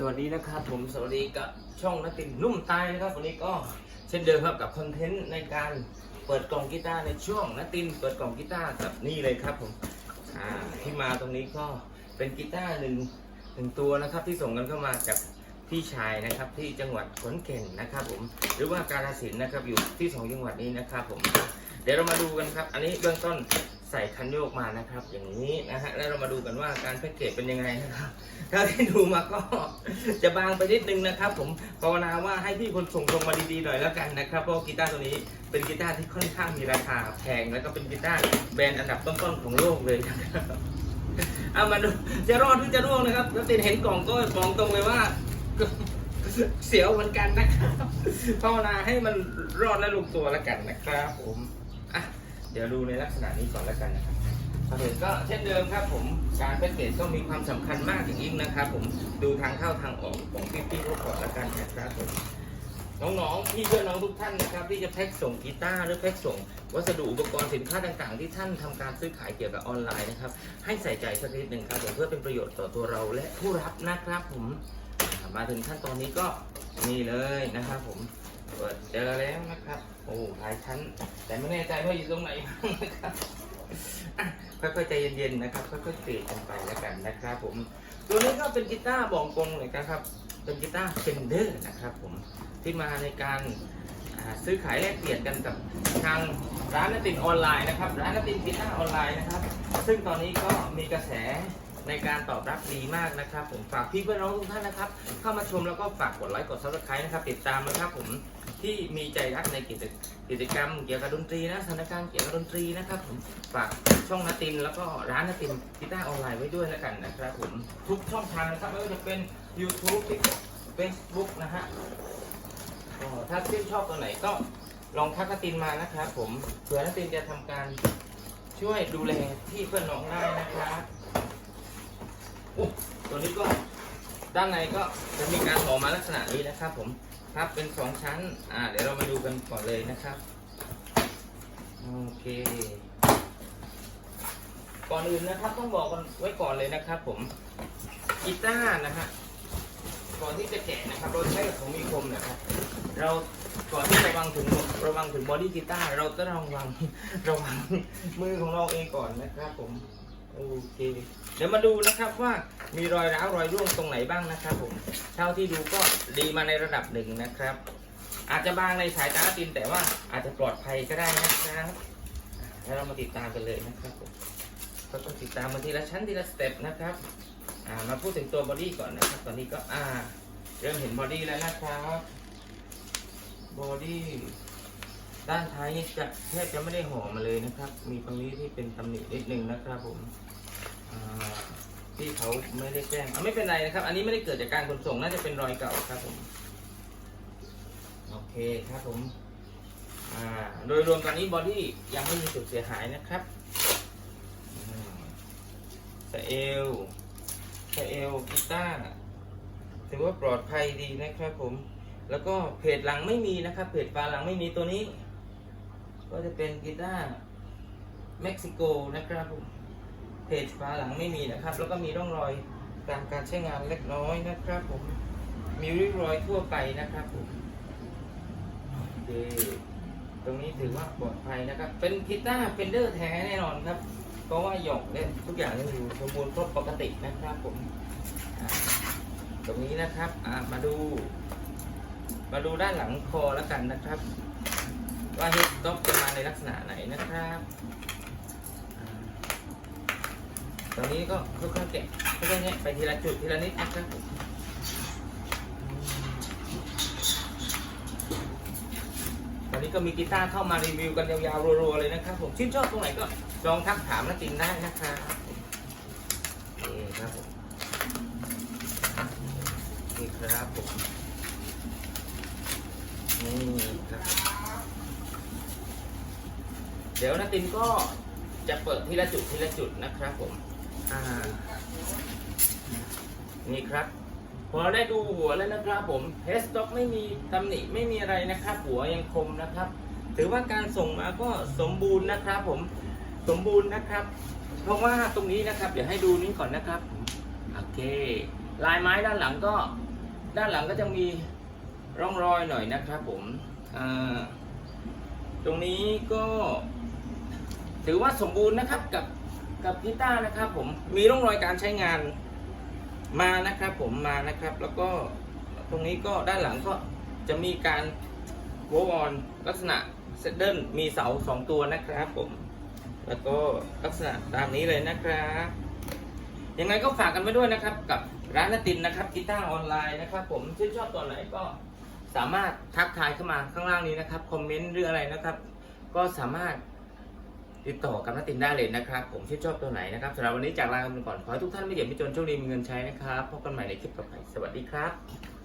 สวัสดีนะครับผมสวัสดีกับช่องนักตินนุ่มตายนะครับวันนี้ก็เช่นเดิมครับกับคอนเทนต์ในการเปิดกล่องกีตาร์ในช่วงนักตินเปิดกล่องกีตาร์กับนี่เลยครับผมอ่าที่มาตรงนี้ก็เป็นกีตาร์หนึ่งหนึ่งตัวนะครับที่ส่งกันเข้ามาจากพี่ชายนะครับที่จังหวัดขอนแก่นนะครับผมหรือว่ากาฬสินธุ์นะครับอยู่ที่สองจังหวัดนี้นะครับผมเดี๋ยวเรามาดูกันครับ อันนี้เบื้องต้น ใส่คันโยกมานะครับ อย่างนี้นะฮะแล้วเรามาดูกันว่าการแพ็กเกจเป็นยังไงนะครับถ้าที่ดูมาก็จะบางไปนิดนึงนะครับ ผมภาวนาว่าให้พี่คนส่งตรงมาดีๆหน่อยแล้วกันนะครับ เพราะกีตาร์ตัวนี้เป็นกีตาร์ที่ค่อนข้างมีราคาแพงแล้วก็เป็นกีตาร์แบรนด์อันดับต้นๆของโลกเลยนะครับเอามาดูจะรอดหรือจะร่วงนะครับแล้วตินเห็นกล่องก็บอกตรงเลยว่าเสียวเหมือนกันนะครับภาวนาให้มันรอดและลงตัวแล้วกันนะครับ ผมอะ เดี๋ยวดูในลักษณะนี้ก่อนแล้วกันนะครับก่อนอื่นก็เช่นเดิมครับผมการแพ็กเกจก็มีความสำคัญมากอย่างยิ่งนะครับ ผมดูทางเข้าทางออกของพี่ๆทุกคนละกันนะครับผมน้องๆพี่เพื่อนน้องทุกท่านนะครับที่จะแพ็กส่งกีตาร์หรือแพ็กส่ง วัสดุอุปกรณ์สินค้าต่างๆ ที่ท่านทำการซื้อขายเกี่ยวกับออนไลน์นะครับ ให้ใส่ใจสักนิดหนึ่งครับผมเพื่อเป็นประโยชน์ต่อตัวเราและผู้รับนะครับผมมาถึงขั้นตอนนี้ก็นี่เลยนะครับผม เปิดเจอแล้วนะครับ โอ้หลายชั้น แต่ไม่แน่ใจว่าอยู่ตรงไหนนะครับค่อยๆใจเย็นๆนะครับค่อยๆเกรดกันไปแล้วกันนะครับ ผม ตัวนี้ก็เป็นกีตาร์บองกงเลยนะครับ เป็นกีตาร์เฟนเดอร์นะครับ ผมที่มาในการซื้อขายแลกเปลี่ยนกันกับทางร้านนตินออนไลน์นะครับร้านนตินกีตาร์ออนไลน์นะครับ ซึ่งตอนนี้ก็มีกระแสในการตอบรับดีมากนะครับ ผมฝากพี่เพื่อนน้องทุกท่านนะครับ เข้ามาชมแล้วก็ฝากกดไลค์กดซับสไครต์นะครับ ติดตามนะครับผม ที่มีใจรักในกิจกิจกรรมเกี่ยวกับดนตรีนะสถานการณ์เกี่ยวกับดนตรีนะครับผมฝากช่องนาตินแล้วก็ร้านนาตินกีตาร์ออนไลน์ไว้ด้วยแล้วกันนะครับผมทุกช่องทางนะครับไม่ว่าจะเป็น YouTube TikTok Facebook นะฮะก็ถ้าชื่นชอบตัวไหนก็ลองทักนาตินมานะครับผมเผื่อนาตินจะทำการช่วยดูแลที่เพื่อนน้องได้นะครับตัวนี้ก็ด้านในก็จะมีการห่อมาลักษณะนี้นะครับผม พับเป็นสองชั้น อ่า เดี๋ยวเรามาดูกันก่อนเลยนะครับ โอเค ก่อนอื่นนะครับ ต้องบอกกันไว้ก่อนเลยนะครับผม กีตาร์นะฮะ ก่อนที่จะแกะนะครับ เราใช้กับของมีคมนะครับ เราก่อนที่จะวางถึงระวังถึงบอดี้กีตาร์เราต้องระวังระวังมือของเราเองก่อนนะครับผม โอเคเดี๋ยวมาดูนะครับว่ามีรอยร้าวรอยร่วงตรงไหนบ้างนะครับผมเท่าที่ดูก็ดีมาในระดับหนึ่งนะครับ อาจจะบางในสายตาตินแต่ว่าอาจจะปลอดภัยก็ได้นะครับ แล้วเรามาติดตามกันเลยนะครับผมก็ต้องติดตามมาทีละชั้นทีละสเต็ปนะครับมาพูดถึงตัวบอดี้ก่อนนะครับ ตอนนี้ก็อ่าเริ่มเห็นบอดี้แล้วนะครับบอดี้ด้านท้ายนี่จะแทบจะไม่ได้ห่อมาเลยนะครับ มีตรงนี้ที่เป็นตำหนินิดนึงนะครับผม อ่าที่เขาไม่ได้แจ้งอะไม่เป็นไรนะครับ อันนี้ไม่ได้เกิดจากการขนส่ง น่าจะเป็นรอยเก่าครับผม โอเคครับผม อ่า โดยรวมตอนนี้บอดี้ยังไม่มีจุดเสียหายนะครับอืมสเอลสเอลกีตาร์ถือว่าปลอดภัยดีนะครับผม แล้วก็เพจหลังไม่มีนะครับ เพจฝาหลังไม่มีตัวนี้ ก็จะเป็นกีตาร์เม็กซิโกนะครับผม เพจฝาหลังไม่มีนะครับ แล้วก็มีร่องรอยการการใช้งานเล็กน้อยนะครับผม มีริ้วรอยทั่วไปนะครับผมเคตรงนี้ถือว่าปลอดภัยนะครับ เป็นกีตาร์เฟนเดอร์แท้แน่นอนครับ เพราะว่าหยอกเนี่ยทุกอย่างยังอยู่สมบูรณ์ครบปกตินะครับผม ตรงนี้นะครับมาดู มาดูด้านหลังคอแล้วกันนะครับ ว่าเฮดต็อกจะมาในลักษณะไหนนะครับ ตอนนี้ก็ค่อยๆแกะค่อยๆแงะไปทีละจุดทีละนิดนะครับตอนนี้ก็มีกีตาร์เข้ามารีวิวกันยาวๆรัวๆเลยนะครับ ผมชื่นชอบตรงไหนก็ลองทักถามนักตินได้นะครับนี่ครับผมนี่ครับผมนี่ครับเดี๋ยวนักตินก็จะเปิดทีละจุดทีละจุดนะครับผม อ่า นี่ครับ พอได้ดูหัวแล้วนะครับผมเฮสต็อกไม่มีตำหนิไม่มีอะไรนะครับ หัวยังคมนะครับ ถือว่าการส่งมาก็สมบูรณ์นะครับผมสมบูรณ์นะครับ เพราะว่าตรงนี้นะครับ เดี๋ยวให้ดูนี้ก่อนนะครับโอเค ลายไม้ด้านหลังก็ ด้านหลังก็จะมีร่องรอยหน่อยนะครับผมตรงนี้ก็ ถือว่าสมบูรณ์นะครับกับ กับกีตาร์นะครับผมมีร่องรอยการใช้งานมานะครับผมมานะครับ แล้วก็ตรงนี้ก็ด้านหลังก็จะมีการโวออนลักษณะเซดเดิลมีเสาสองตัวนะครับผม แล้วก็ลักษณะตามนี้เลยนะครับยังไงก็ฝากกันไว้ด้วยนะครับ กับร้านนตินนะครับกีตาร์ออนไลน์นะครับ ผมชื่นชอบตัวไหนก็สามารถทักทายเข้ามาข้างล่างนี้นะครับคอมเมนต์หรืออะไรนะครับ ก็สามารถ ติดต่อกับนักตินได้เลยนะครับ ผมชื่นชอบตัวไหนนะครับสำหรับวันนี้จากลากันไปก่อนขอให้ทุกท่านไม่เจ็บไม่จนโชคดีมีเงินใช้นะครับพบกันใหม่ในคลิปต่อไปสวัสดีครับ